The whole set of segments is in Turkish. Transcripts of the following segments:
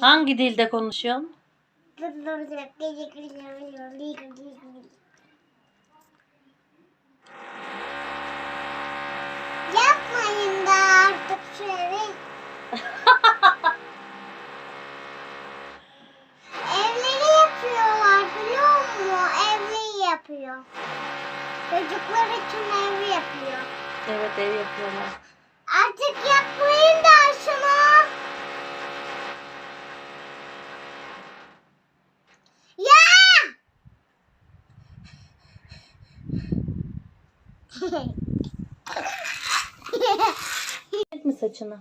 Hangi dilde konuşuyorsun? Yapmayın da artık şöyle. Evleri yapıyorlar biliyor musun? Evleri yapıyor. Çocuklar için ev yapıyor. Evet ev yapıyorlar. Artık yapmayın da şunu. Ya! Beğendin mi saçını?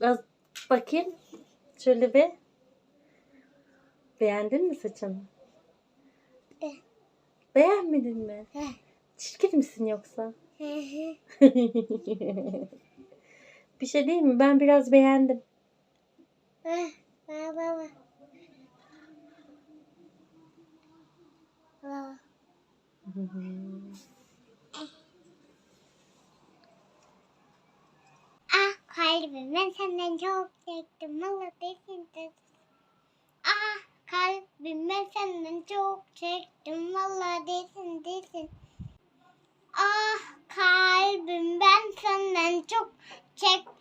Az bakayım. Şöyle bir. Beğendin mi saçını? Beğenmedin mi? Çirkin misin yoksa? bir şey değil mi? Ben biraz beğendim. Baba. Baba. ah kalbim ben senden çok çektim. Allah desin Ah kalbim ben senden çok çektim. Valla desin desin. Ah kalbim ben senden çok çektim.